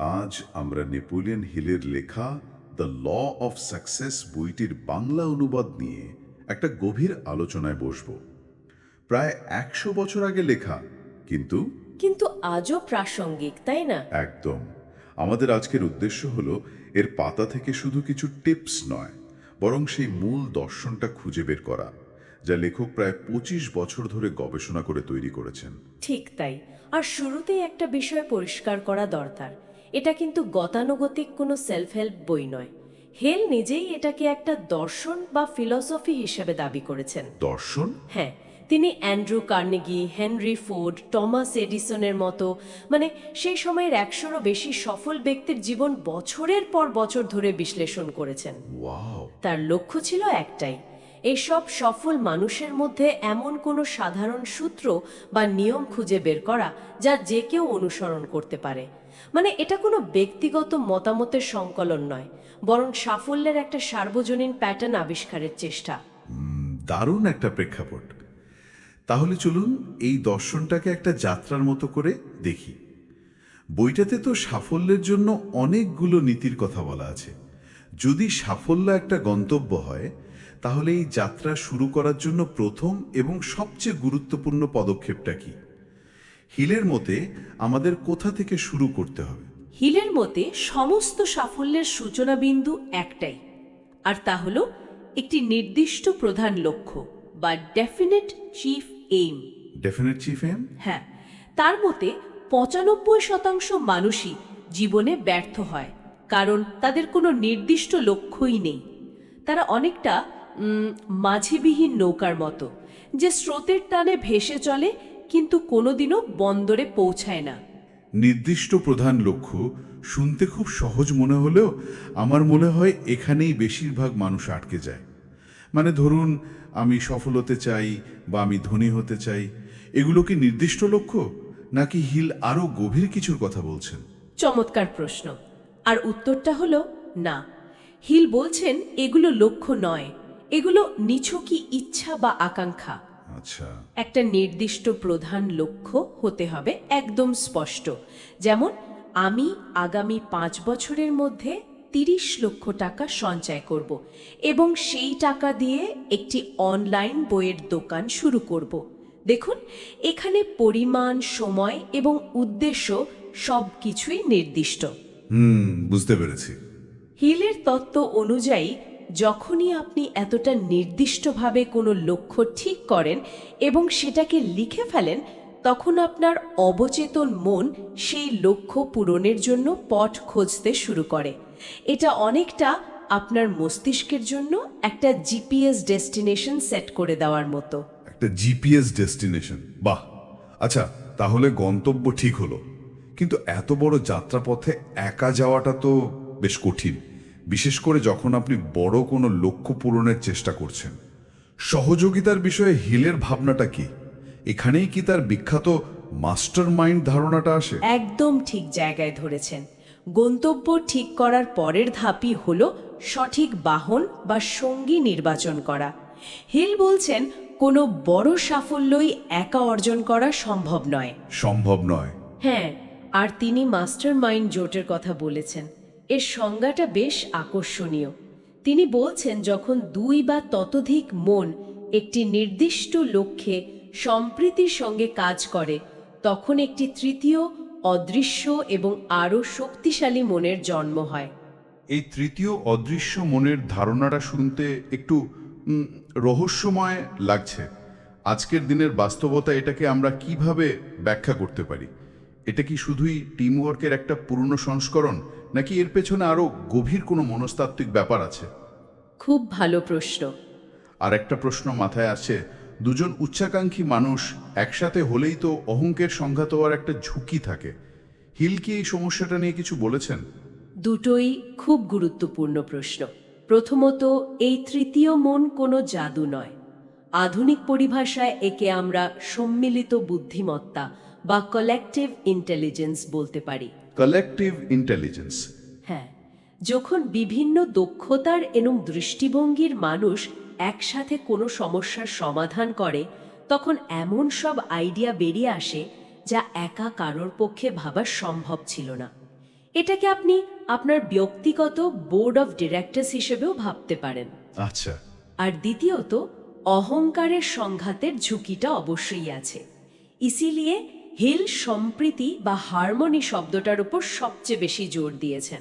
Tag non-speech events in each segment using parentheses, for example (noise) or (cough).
আজ আমরা নেপোলিয়ন হিলের লেখা দ্য ল অফ সাকসেস বইটির বাংলা অনুবাদ নিয়ে একটা গভীর আলোচনায় বসব। প্রায় একশো বছর আগে লেখা কিন্তু কিন্তু আজও প্রাসঙ্গিক তাই না? একদম। আমাদের আজকের উদ্দেশ্য হলো এর পাতা থেকে শুধু কিছু টিপস নয় বরং সেই মূল দর্শনটা খুঁজে বের করা যা লেখক প্রায় পঁচিশ বছর ধরে গবেষণা করে তৈরি করেছেন। ঠিক তাই। আর শুরুতেই একটা বিষয় পরিষ্কার করা দরকার এটা কিন্তু গতানুগতিক কোনো সেলফ হেল্প বই নয়। হেল নিজেই এটাকে একটা দর্শন বা ফিলসফি হিসেবে দাবি করেছেন। দর্শন? হ্যাঁ তিনি Andrew Carnegie Henry Ford Thomas এডিসনের মতো মানে সেই সময়ের একশোরও বেশি সফল ব্যক্তির জীবন বছরের পর বছর ধরে বিশ্লেষণ করেছেন। তার লক্ষ্য ছিল একটাই এইসব সফল মানুষের মধ্যে এমন কোনো সাধারণ সূত্র বা নিয়ম খুঁজে বের করা যা যে কেউ অনুসরণ করতে পারে। মানে এটা কোনো ব্যক্তিগত মতামতের সংকলন নয়, বরং সাফল্যের একটা সার্বজনীন প্যাটার্ন আবিষ্কারের চেষ্টা। দারুণ একটা প্রেক্ষাপট। তাহলে চলুন এই দর্শনটাকে একটা যাত্রার মতো করে দেখি। বইটাতে তো সাফল্যের জন্য অনেকগুলো নীতির কথা বলা আছে। যদি সাফল্য একটা গন্তব্য হয়, তাহলে এই যাত্রা শুরু করার জন্য প্রথম এবং সবচেয়ে গুরুত্বপূর্ণ পদক্ষেপটা কি? হিলের মতে আমাদের কোথা থেকে শুরু করতে হবে? হিলের মতে সমস্ত সাফল্যের সূচনা বিন্দু একটাই আর তা হল একটি নির্দিষ্ট প্রধান লক্ষ্য বা definite chief aim definite chief aim হ্যাঁ তার মতে পঁচানব্বই শতাংশ মানুষই জীবনে ব্যর্থ হয় কারণ তাদের কোনো নির্দিষ্ট লক্ষ্যই নেই। তারা অনেকটা মাঝিবিহীন নৌকার মতো যে স্রোতের টানে ভেসে চলে কিন্তু কোনোদিনও বন্দরে পৌঁছায় না। নির্দিষ্ট প্রধান লক্ষ্য শুনতে খুব সহজ মনে হলেও আমার মনে হয় এখানেই বেশিরভাগ মানুষ আটকে যায়। মানে ধরুন আমি সফল হতে চাই বা আমি ধনী হতে চাই এগুলো কি নির্দিষ্ট লক্ষ্য? নাকি হিল আরও গভীর কিছুর কথা বলছেন? চমৎকার প্রশ্ন। আর উত্তরটা হলো না। হিল বলছেন এগুলো লক্ষ্য নয়। এগুলো নিছকই ইচ্ছা বা আকাঙ্ক্ষা। আচ্ছা। একটা নির্দিষ্ট প্রধান লক্ষ্য হতে হবে একদম স্পষ্ট। যেমন আমি আগামী পাঁচ বছরের মধ্যে তিরিশ লক্ষ টাকা সঞ্চয় করব এবং সেই টাকা দিয়ে একটি অনলাইন বইয়ের দোকান শুরু করব। দেখুন এখানে পরিমাণ সময় এবং উদ্দেশ্য সব কিছুই নির্দিষ্ট। হুম বুঝতে পেরেছি। হিলের তত্ত্ব অনুযায়ী যখনই আপনি এতটা নির্দিষ্টভাবে কোনো লক্ষ্য ঠিক করেন এবং সেটাকে লিখে ফেলেন, তখন আপনার অবচেতন মন সেই লক্ষ্য পূরণের জন্য পথ খুঁজতে শুরু করে। এটা অনেকটা আপনার মস্তিষ্কের জন্য একটা জিপিএস ডেস্টিনেশন সেট করে দেওয়ার মতো। একটা জিপিএস ডেস্টিনেশন, বাহ! আচ্ছা তাহলে গন্তব্য ঠিক হলো। কিন্তু এত বড় যাত্রাপথে একা যাওয়াটা তো বেশ কঠিন। বিশেষ করে যখন আপনি বড় কোনো লক্ষ্য পূরণের চেষ্টা করছেন। সহযোগিতার বিষয়ে হিলের ভাবনাটা কি? এখানেই কি তার বিখ্যাত মাস্টার মাইন্ড ধারণাটা আসে? একদম ঠিক জায়গায় ধরেছেন। গন্তব্য ঠিক করার পরের ধাপই হল সঠিক বাহন বা সঙ্গী নির্বাচন করা। হিল বলছেন কোনো বড় সাফল্যই একা অর্জন করা সম্ভব নয়। সম্ভব নয়। হ্যাঁ আর তিনি মাস্টার মাইন্ড জোটের কথা বলেছেন। এর সংজ্ঞাটা বেশ আকর্ষণীয়। তিনি বলছেন, যখন দুই বা ততোধিক মন একটি নির্দিষ্ট লক্ষ্যে সম্প্রীতির সঙ্গে কাজ করে, তখন একটি তৃতীয় অদৃশ্য এবং আরও শক্তিশালী মনের জন্ম হয়। এই তৃতীয় অদৃশ্য মনের ধারণাটা শুনতে একটু রহস্যময় লাগছে। আজকের দিনের বাস্তবতা এটাকে আমরা কীভাবে ব্যাখ্যা করতে পারি? এটা কি শুধুই টিমওয়ার্কের একটা পুরনো সংস্করণ? নাকি এর পেছনে আরও গভীর কোনো মনস্তাত্ত্বিক ব্যাপার আছে? খুব ভালো প্রশ্ন। আর একটা প্রশ্ন মাথায় আসছে দুজন উচ্চাকাঙ্ক্ষী মানুষ একসাথে হলেই তো অহংকের সংঘাত হওয়ার একটা ঝুঁকি থাকে। হিল কি এই সমস্যাটা নিয়ে কিছু বলেছেন? দুটোই খুব গুরুত্বপূর্ণ প্রশ্ন। প্রথমত এই তৃতীয় মন কোনো জাদু নয়। আধুনিক পরিভাষায় একে আমরা সম্মিলিত বুদ্ধিমত্তা বা কালেকটিভ ইন্টেলিজেন্স বলতে পারি। কালেকটিভ ইন্টেলিজেন্স হ্যাঁ যখন বিভিন্ন দক্ষতার এবং দৃষ্টিভঙ্গির মানুষ একসাথে কোনো সমস্যার সমাধান করে তখন এমন সব আইডিয়া বেরিয়ে আসে যা একা কারোর পক্ষে ভাবা সম্ভব ছিল না। এটাকে আপনি আপনার ব্যক্তিগত বোর্ড অফ ডিরেক্টরস হিসেবেও ভাবতে পারেন। আচ্ছা। আর দ্বিতীয়ত অহংকারের সংঘাতের ঝুঁকিটা অবশ্যই আছে। ইসিলিয়ে হিল সম্প্রীতি বা হারমোনি শব্দটার উপর সবচেয়ে বেশি জোর দিয়েছেন।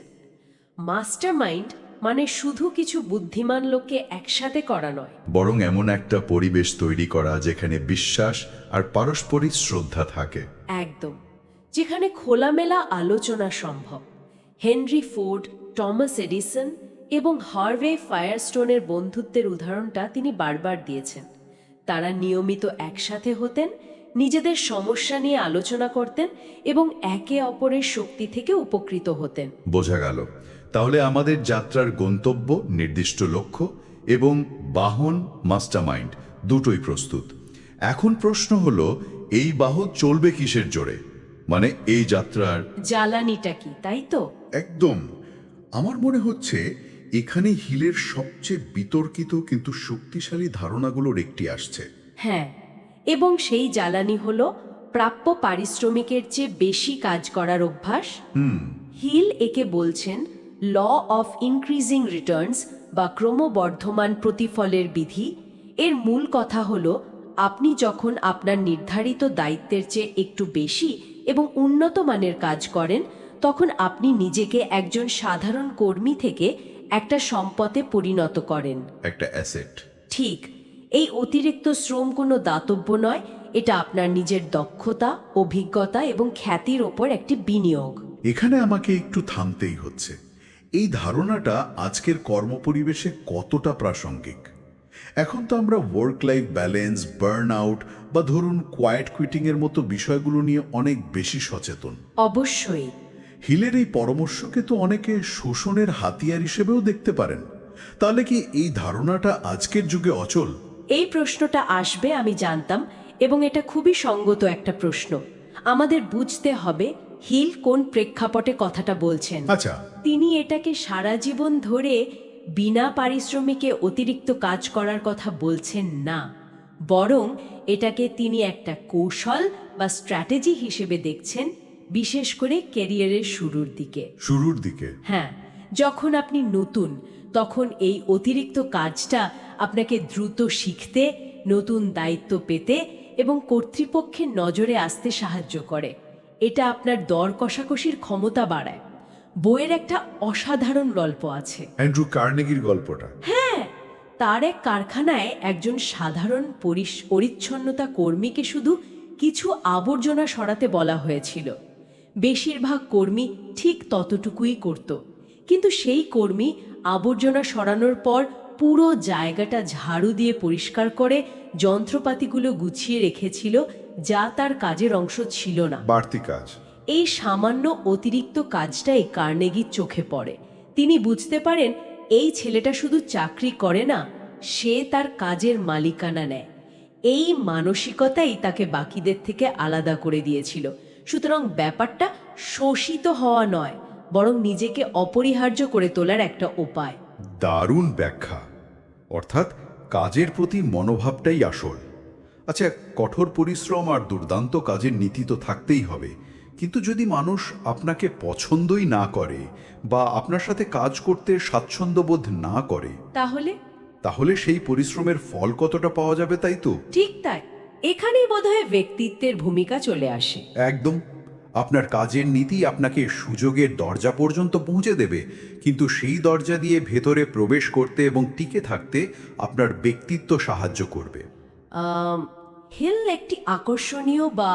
মাস্টার মাইন্ড মানে শুধু কিছু বুদ্ধিমান লোককে একসাথে করা নয়। বরং এমন একটা পরিবেশ তৈরি করা যেখানে বিশ্বাস আর পারস্পরিক শ্রদ্ধা থাকে। একদম। যেখানে খোলামেলা আলোচনা সম্ভব। হেনরি ফোর্ড টমাস এডিসন এবং হার্ভে ফায়ারস্টোনের বন্ধুত্বের উদাহরণটা তিনি বারবার দিয়েছেন। তারা নিয়মিত একসাথে হতেন নিজেদের সমস্যা নিয়ে আলোচনা করতেন এবং একে অপরের শক্তি থেকে উপকৃত হতেন। বোঝা গেল। তাহলে আমাদের যাত্রার গন্তব্য নির্দিষ্ট লক্ষ্য এবং বাহন মাস্টারমাইন্ড দুটোই প্রস্তুত। এখন প্রশ্ন হলো এই বাহন চলবে কিসের জোরে? মানে এই যাত্রার জ্বালানিটা কি তাই তো? একদম। আমার মনে হচ্ছে এখানে হিলের সবচেয়ে বিতর্কিত কিন্তু শক্তিশালী ধারণাগুলোর একটি আসছে। হ্যাঁ। এবং সেই জ্বালানি হলো প্রাপ্য পারিশ্রমিকের চেয়ে বেশি কাজ করার অভ্যাস। হিল একে বলছেন ল অফ ইনক্রিজিং রিটার্নস বা ক্রমবর্ধমান প্রতিফলের বিধি। এর মূল কথা হলো আপনি যখন আপনার নির্ধারিত দায়িত্বের চেয়ে একটু বেশি এবং উন্নত মানের কাজ করেন তখন আপনি নিজেকে একজন সাধারণ কর্মী থেকে একটা সম্পদে পরিণত করেন। একটা অ্যাসেট। ঠিক। এই অতিরিক্ত শ্রম কোনো দাতব্য নয় এটা আপনার নিজের দক্ষতা অভিজ্ঞতা এবং খ্যাতির ওপর একটি বিনিয়োগ। এখানে আমাকে একটু থামতেই হচ্ছে। এই ধারণাটা আজকের কর্মপরিবেশে কতটা প্রাসঙ্গিক? এখন তো আমরা work life balance burn out বা ধরুন কোয়াইট কুইটিংয়ের মতো বিষয়গুলো নিয়ে অনেক বেশি সচেতন। অবশ্যই। হিলের এই পরামর্শকে তো অনেকে শোষণের হাতিয়ার হিসেবেও দেখতে পারেন। তাহলে কি এই ধারণাটা আজকের যুগে অচল? এই প্রশ্নটা আসবে আমি জানতাম এবং এটা খুবই সঙ্গত একটা প্রশ্ন। আমাদের বুঝতে হবে হিল কোন প্রেক্ষাপটে কথাটা বলছেন। আচ্ছা। তিনি এটাকে সারা জীবন ধরে বিনা পারিশ্রমিকে অতিরিক্ত কাজ করার কথা বলছেন না। বরং এটাকে তিনি একটা কৌশল বা স্ট্র্যাটেজি হিসেবে দেখছেন বিশেষ করে ক্যারিয়ারের শুরুর দিকে। শুরুর দিকে? হ্যাঁ যখন আপনি নতুন তখন এই অতিরিক্ত কাজটা আপনাকে দ্রুত শিখতে নতুন দায়িত্ব পেতে এবং কর্তৃপক্ষের নজরে আসতে সাহায্য করে। এটা আপনার দর কষাকষির ক্ষমতা বাড়ায়। বইয়ের একটা অসাধারণ গল্প আছে। অ্যান্ড্রু কার্নেগির গল্পটা। হ্যাঁ তার এক কারখানায় একজন সাধারণ পরিচ্ছন্নতা কর্মীকে শুধু কিছু আবর্জনা সরাতে বলা হয়েছিল। বেশিরভাগ কর্মী ঠিক ততটুকুই করত। কিন্তু সেই কর্মী আবর্জনা সরানোর পর পুরো জায়গাটা ঝাড়ু দিয়ে পরিষ্কার করে যন্ত্রপাতিগুলো গুছিয়ে রেখেছিল যা তার কাজের অংশ ছিল না। বাড়তি কাজ। এই সামান্য অতিরিক্ত কাজটাই কার্নেগির চোখে পড়ে। তিনি বুঝতে পারেন এই ছেলেটা শুধু চাকরি করে না সে তার কাজের মালিকানা নেয়। এই মানসিকতাই তাকে বাকিদের থেকে আলাদা করে দিয়েছিল। সুতরাং ব্যাপারটা শোষিত হওয়া নয় বরং নিজেকে অপরিহার্য করে তোলার একটা উপায়। দারুণ ব্যাখ্যা। অর্থাৎ কাজের প্রতি মনোভাবটাই আসল। আচ্ছা কঠোর পরিশ্রম আর দুর্দান্ত কাজের নীতি তো থাকতেই হবে। কিন্তু যদি মানুষ আপনাকে পছন্দই না করে বা আপনার সাথে কাজ করতে স্বাচ্ছন্দ্যবোধ না করে তাহলে? তাহলে সেই পরিশ্রমের ফল কতটা পাওয়া যাবে তাই তো? ঠিক তাই। এখানেই বোধহয় ব্যক্তিত্বের ভূমিকা চলে আসে। একদম। আপনার কাজের নীতি আপনাকে সুযোগের দরজা পর্যন্ত পৌঁছে দেবে কিন্তু সেই দরজা দিয়ে ভেতরে প্রবেশ করতে এবং টিকে থাকতে আপনার ব্যক্তিত্ব সাহায্য করবে। হিল একটি আকর্ষণীয় বা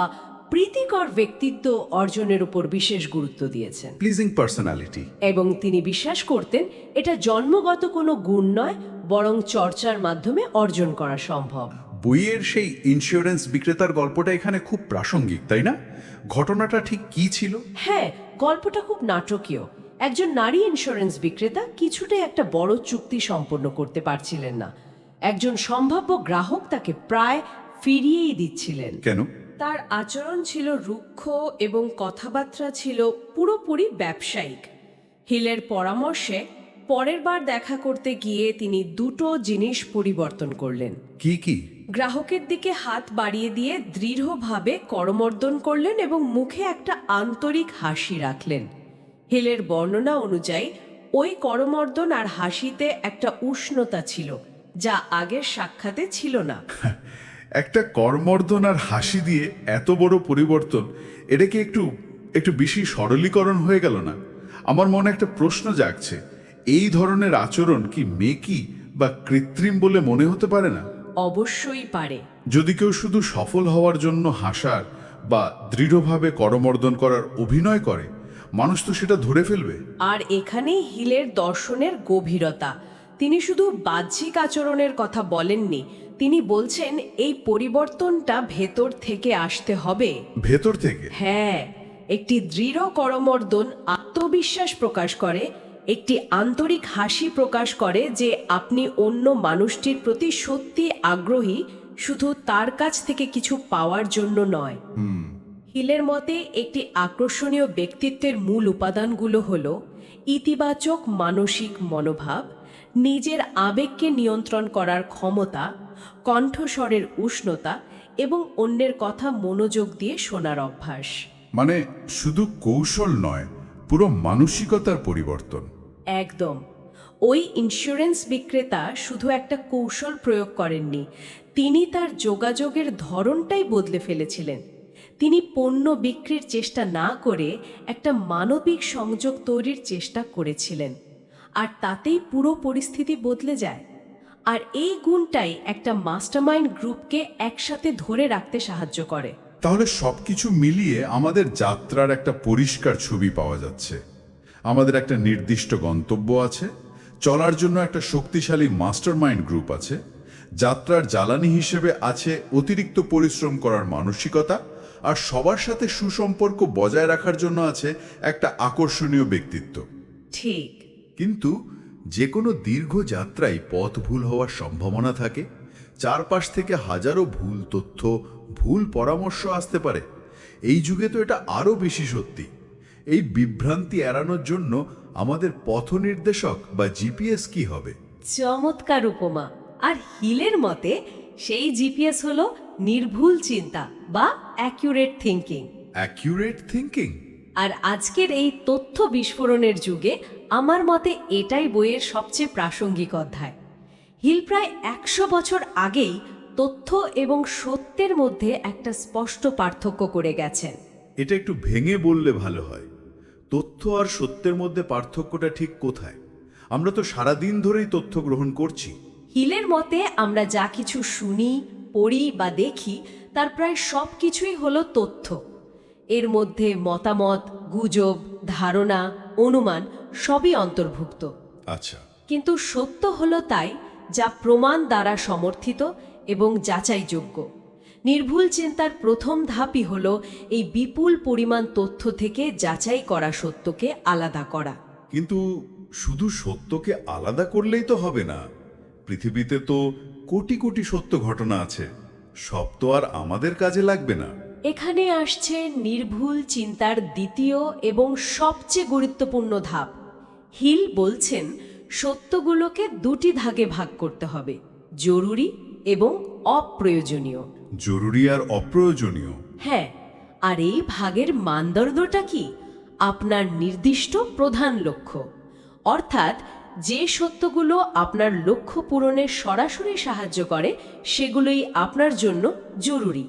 প্রীতিকর ব্যক্তিত্ব অর্জনের উপর বিশেষ গুরুত্ব দিয়েছেন। প্লিজিং পার্সোনালিটি এবং তিনি বিশ্বাস করতেন এটা জন্মগত কোনো গুণ নয় বরং চর্চার মাধ্যমে অর্জন করা সম্ভব। বইয়ের সেই ইন্স্যুরেন্স বিক্রেতার গল্পটা এখানে খুব প্রাসঙ্গিক তাই না? ঘটনাটা ঠিক কি ছিল? হ্যাঁ গল্পটা খুব নাটকীয়। একজন নারী ইন্স্যুরেন্স বিক্রেতা কিছুটাই একটা বড় চুক্তি সম্পন্ন করতে পারছিলেন না। একজন সম্ভাব্য গ্রাহক তাকে প্রায় ফিরিয়েই দিচ্ছিলেন। কেন? তার আচরণ ছিল রুক্ষ এবং কথাবার্তা ছিল পুরোপুরি ব্যবসায়িক। হিলের পরামর্শে পরের বার দেখা করতে গিয়ে তিনি দুটো জিনিস পরিবর্তন করলেন। কি কি? গ্রাহকের দিকে হাত বাড়িয়ে দিয়ে দৃঢ়ভাবে করমর্দন করলেন এবং মুখে একটা আন্তরিক হাসি রাখলেন। হিলের বর্ণনা অনুযায়ী, ওই করমর্দন আর হাসিতে একটা উষ্ণতা ছিল, যা আগের সাক্ষাতে ছিল না। (laughs) একটা করমর্দন আর হাসি দিয়ে এত বড় পরিবর্তন, এটা কি একটু একটু বেশি সরলীকরণ হয়ে গেল না? আমার মনে একটা প্রশ্ন জাগছে, এই ধরনের আচরণ কি মেকি বা কৃত্রিম বলে মনে হতে পারে না? অবশ্যই পারে। যদি কেউ শুধু সফল হওয়ার জন্য হাসার বা দৃঢ়ভাবে করমর্দন করার অভিনয় করে মানুষ তো সেটা ধরে ফেলবে। আর এখানেই হিলের দর্শনের গভীরতা। তিনি শুধু বাহ্যিক আচরণের কথা বলেননি তিনি বলছেন এই পরিবর্তনটা ভেতর থেকে আসতে হবে। ভেতর থেকে? হ্যাঁ একটি দৃঢ় করমর্দন আত্মবিশ্বাস প্রকাশ করে একটি আন্তরিক হাসি প্রকাশ করে যে আপনি অন্য মানুষটির প্রতি সত্যি আগ্রহী শুধু তার কাছ থেকে কিছু পাওয়ার জন্য নয়। হিলের মতে একটি আকর্ষণীয় ব্যক্তিত্বের মূল উপাদানগুলো হল ইতিবাচক মানসিক মনোভাব নিজের আবেগকে নিয়ন্ত্রণ করার ক্ষমতা কণ্ঠস্বরের উষ্ণতা এবং অন্যের কথা মনোযোগ দিয়ে শোনার অভ্যাস। মানে শুধু কৌশল নয় পুরো মানসিকতার পরিবর্তন। একদম। ওই ইন্স্যুরেন্স বিক্রেতা শুধু একটা কৌশল প্রয়োগ করেননি, তিনি তার যোগাযোগের ধরনটাই বদলে ফেলেছিলেন। তিনি পণ্য বিক্রির চেষ্টা না করে একটা মানবিক সংযোগ তৈরির চেষ্টা করেছিলেন, আর তাতেই পুরো পরিস্থিতি বদলে যায়। আর এই গুণটাই একটা মাস্টারমাইন্ড গ্রুপকে একসাথে ধরে রাখতে সাহায্য করে। তাহলে সবকিছু মিলিয়ে আমাদের যাত্রার একটা পরিষ্কার ছবি পাওয়া যাচ্ছে। আমাদের একটা নির্দিষ্ট গন্তব্য আছে চলার জন্য একটা শক্তিশালী মাস্টারমাইন্ড গ্রুপ আছে যাত্রার জ্বালানি হিসেবে আছে অতিরিক্ত পরিশ্রম করার মানসিকতা আর সবার সাথে সুসম্পর্ক বজায় রাখার জন্য আছে একটা আকর্ষণীয় ব্যক্তিত্ব। ঠিক। কিন্তু যে কোনো দীর্ঘ যাত্রায় পথ ভুল হওয়ার সম্ভাবনা থাকে চারপাশ থেকে হাজারো ভুল তথ্য ভুল পরামর্শ আসতে পারে। এই যুগে তো এটা আরও বেশি সত্যি। এই বিভ্রান্তি এড়ানোর জন্য আমাদের পথ নির্দেশক বা জিপিএস কি হবে? চমৎকার উপমা। আর হিলের মতে সেই জিপিএস হলো নির্ভুল চিন্তা বা অ্যাকিউরেট থিঙ্কিং অ্যাকিউরেট থিঙ্কিং আর আজকের এই তথ্য বিস্ফোরণের যুগে আমার মতে এটাই বইয়ের সবচেয়ে প্রাসঙ্গিক অধ্যায়। হিল প্রায় একশো বছর আগেই তথ্য এবং সত্যের মধ্যে একটা স্পষ্ট পার্থক্য করে গেছেন। এটা একটু ভেঙে বললে ভালো হয়। তথ্য আর সত্যের মধ্যে পার্থক্যটা ঠিক কোথায়? আমরা তো সারাদিন ধরেই তথ্য গ্রহণ করছি। হিলের মতে আমরা যা কিছু শুনি পড়ি বা দেখি তার প্রায় সব কিছুই হলো তথ্য। এর মধ্যে মতামত গুজব ধারণা অনুমান সবই অন্তর্ভুক্ত। আচ্ছা। কিন্তু সত্য হলো তাই যা প্রমাণ দ্বারা সমর্থিত এবং যাচাইযোগ্য। নির্ভুল চিন্তার প্রথম ধাপই হলো এই বিপুল পরিমাণ তথ্য থেকে যাচাই করা সত্যকে আলাদা করা। কিন্তু শুধু সত্যকে আলাদা করলেই তো হবে না। পৃথিবীতে তো কোটি কোটি সত্য ঘটনা আছে। সব তো আর আমাদের কাজে লাগবে না। এখানে আসছে নির্ভুল চিন্তার দ্বিতীয় এবং সবচেয়ে গুরুত্বপূর্ণ ধাপ। হিল বলছেন সত্যগুলোকে দুটি ভাগে ভাগ করতে হবে। জরুরি এবং অপ্রয়োজনীয়। জরুরি আর অপ্রয়োজনীয়। হ্যাঁ আর এই ভাগের মানদণ্ডটা কি? আপনার নির্দিষ্ট প্রধান লক্ষ্য। অর্থাৎ যে সত্যগুলো আপনার লক্ষ্য পূরণে সরাসরি সাহায্য করে সেগুলোই আপনার জন্য জরুরি।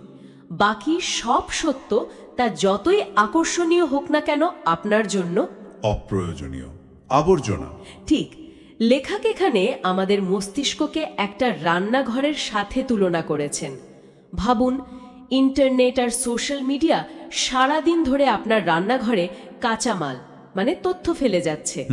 বাকি সব সত্য তা যতই আকর্ষণীয় হোক না কেন আপনার জন্য অপ্রয়োজনীয়। আবর্জনা। ঠিক লেখক এখানে আমাদের মস্তিষ্ককে একটা রান্নাঘরের সাথে তুলনা করেছেন। ভাবুন ইন্টারনেট আর সোশ্যাল মিডিয়া সারাদিন ধরে আপনার রান্নাঘরে কাঁচামাল মানে তথ্য ফেলে যাচ্ছে।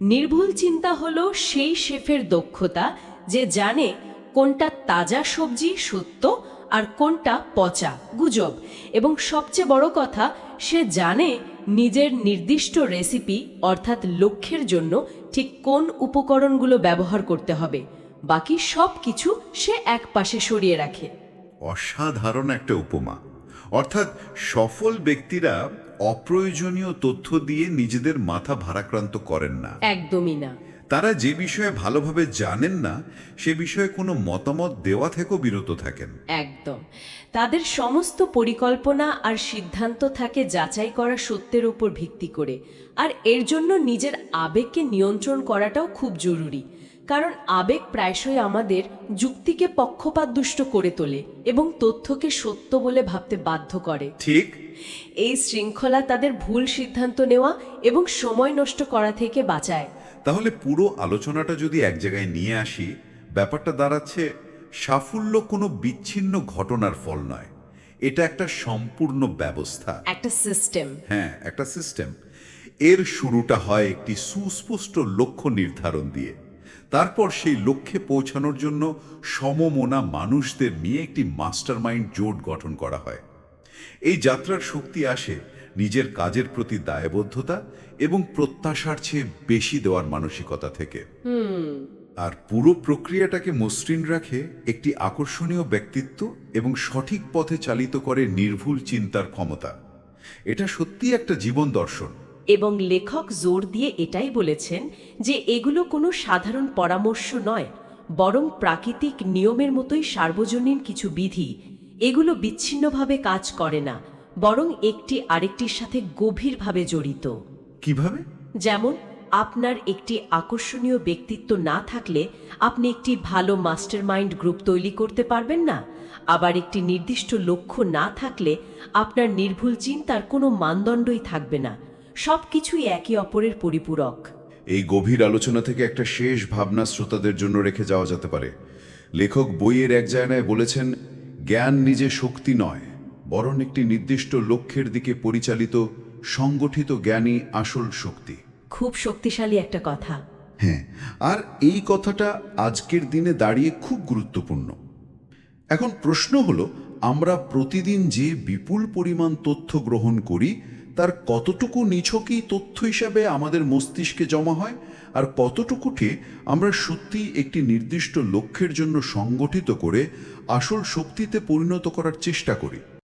নির্ভুল চিন্তা হলো সেই শেফের দক্ষতা যে জানে কোনটা তাজা সবজি সত্য আর কোনটা পচা গুজব। এবং সবচেয়ে বড় কথা সে জানে নিজের নির্দিষ্ট রেসিপি অর্থাৎ লক্ষ্যের জন্য ঠিক কোন উপকরণগুলো ব্যবহার করতে হবে বাকি সব কিছু সে এক পাশে সরিয়ে রাখে। অসাধারণ একটা উপমা। অর্থাৎ সফল ব্যক্তিরা অপ্রয়োজনীয় তথ্য দিয়ে নিজেদের মাথা ভারাক্রান্ত করেন না। একদমই না। তারা যে বিষয়ে ভালোভাবে জানেন না সে বিষয়ে কোনো মতামত দেওয়া থেকেও বিরত থাকেন। একদম। তাদের সমস্ত পরিকল্পনা আর সিদ্ধান্ত থাকে যাচাই করা সত্যের উপর ভিত্তি করে। আর এর জন্য নিজের আবেগকে নিয়ন্ত্রণ করাটাও খুব জরুরি। কারণ আবেগ প্রায়শই আমাদের যুক্তিকে পক্ষপাতদুষ্ট করে তোলে এবং তথ্যকে সত্য বলে ভাবতে বাধ্য করে। ঠিক। এই শৃঙ্খলা তাদের ভুল সিদ্ধান্ত নেওয়া এবং সময় নষ্ট করা থেকে বাঁচায়। তাহলে পুরো আলোচনাটা যদি এক জায়গায় নিয়ে আসি ব্যাপারটা দাঁড়াচ্ছে সাফল্য কোনো বিচ্ছিন্ন ঘটনার ফল নয়। এটা একটা সম্পূর্ণ ব্যবস্থা। একটা সিস্টেম হ্যাঁ একটা সিস্টেম এর শুরুটা হয় একটি সুস্পষ্ট লক্ষ্য নির্ধারণ দিয়ে। তারপর সেই লক্ষ্যে পৌঁছানোর জন্য সমমনা মানুষদের নিয়ে একটি মাস্টারমাইন্ড জোট গঠন করা হয়। এই যাত্রার শক্তি আসে নিজের কাজের প্রতি দায়বদ্ধতা এবং প্রত্যাশার চেয়ে বেশি দেওয়ার মানসিকতা থেকে। আর পুরো প্রক্রিয়াটাকে মসৃণ রাখে একটি আকর্ষণীয় ব্যক্তিত্ব এবং সঠিক পথে চালিত করে নির্ভুল চিন্তার ক্ষমতা। এটা সত্যি একটা জীবন দর্শন। এবং লেখক জোর দিয়ে এটাই বলেছেন যে এগুলো কোনো সাধারণ পরামর্শ নয় বরং প্রাকৃতিক নিয়মের মতোই সার্বজনীন কিছু বিধি। এগুলো বিচ্ছিন্নভাবে কাজ করে না বরং একটি আরেকটির সাথে গভীরভাবে জড়িত। কীভাবে? যেমন আপনার একটি আকর্ষণীয় ব্যক্তিত্ব না থাকলে আপনি একটি ভালো মাস্টারমাইন্ড গ্রুপ তৈরি করতে পারবেন না। আবার একটি নির্দিষ্ট লক্ষ্য না থাকলে আপনার নির্ভুল চিন্তার কোনো মানদণ্ডই থাকবে না। সব কিছুই একে অপরের পরিপূরক। এই গভীর আলোচনা থেকে একটা শেষ ভাবনা শ্রোতাদের জন্য রেখে যাওয়া যেতে পারে। লেখক বইয়ের এক জায়গায় বলেছেন জ্ঞান নিজে শক্তি নয়। বরং একটি নির্দিষ্ট লক্ষ্যের দিকে পরিচালিত সংগঠিত জ্ঞানই আসল শক্তি। খুব শক্তিশালী একটা কথা। হ্যাঁ আর এই কথাটা আজকের দিনে দাঁড়িয়ে খুব গুরুত্বপূর্ণ। এখন প্রশ্ন হলো আমরা প্রতিদিন যে বিপুল পরিমাণ তথ্য গ্রহণ করি তার কতটুকু নিছকই তথ্য হিসাবে আমাদের মস্তিষ্কে জমা হয় আর কতটুকুকে আমরা সত্যি একটি নির্দিষ্ট লক্ষ্যের জন্য সংগঠিত করে আসল শক্তিতে পরিণত করার চেষ্টা করি?